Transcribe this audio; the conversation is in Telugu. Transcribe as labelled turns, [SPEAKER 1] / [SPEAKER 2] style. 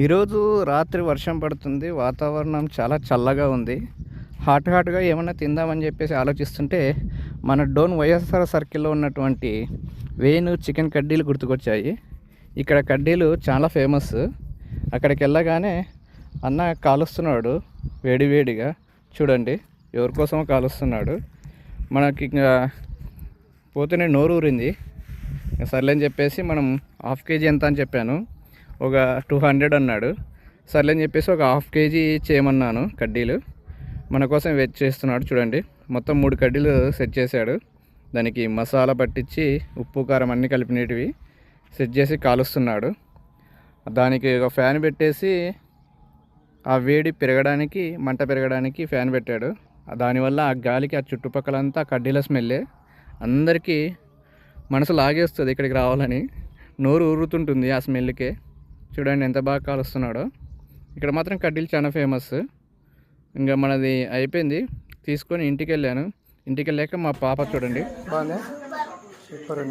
[SPEAKER 1] ఈరోజు రాత్రి వర్షం పడుతుంది వాతావరణం చాలా చల్లగా ఉంది. హాట్ హాట్గా ఏమైనా తిందామని చెప్పేసి ఆలోచిస్తుంటే మన డోన్ వైఎస్ఆర్ సర్కిల్లో ఉన్నటువంటి వేణు చికెన్ కడ్డీలు గుర్తుకొచ్చాయి. ఇక్కడ కడ్డీలు చాలా ఫేమస్. అక్కడికి వెళ్ళగానే అన్న కాలుస్తున్నాడు వేడివేడిగా చూడండి ఎవరి కోసమో కాలుస్తున్నాడు. మనకి ఇంకా పోతేనే నోరు ఊరింది చెప్పేసి మనం హాఫ్ కేజీ ఎంత అని చెప్పాను. ఒక టూ హండ్రెడ్ అన్నాడు. సర్లే అని చెప్పేసి ఒక హాఫ్ కేజీ చేయమన్నాను కడ్డీలు. మన కోసం వెయిట్ చేస్తున్నాడు చూడండి. మొత్తం మూడు కడ్డీలు సెట్ చేశాడు. దానికి మసాలా పట్టించి ఉప్పు కారం అన్నీ కలిపినవి సెట్ చేసి కాలుస్తున్నాడు. దానికి ఒక ఫ్యాన్ పెట్టేసి ఆ వేడి పెరగడానికి మంట పెరగడానికి ఫ్యాన్ పెట్టాడు. దానివల్ల ఆ గాలికి ఆ చుట్టుపక్కలంతా కడ్డీల స్మెల్లే అందరికీ మనసు లాగేస్తుంది ఇక్కడికి రావాలని. నోరు ఊరుతుంటుంది ఆ స్మెల్కే చూడండి ఎంత బాగా కాలుస్తున్నాడో. ఇక్కడ మాత్రం కడ్డీలు చాలా ఫేమస్ ఇంకా మనది అయిపోయింది. తీసుకొని ఇంటికి వెళ్ళాను ఇంటికి వెళ్ళాక మా పాప చూడండి. బాగుంది. సూపర్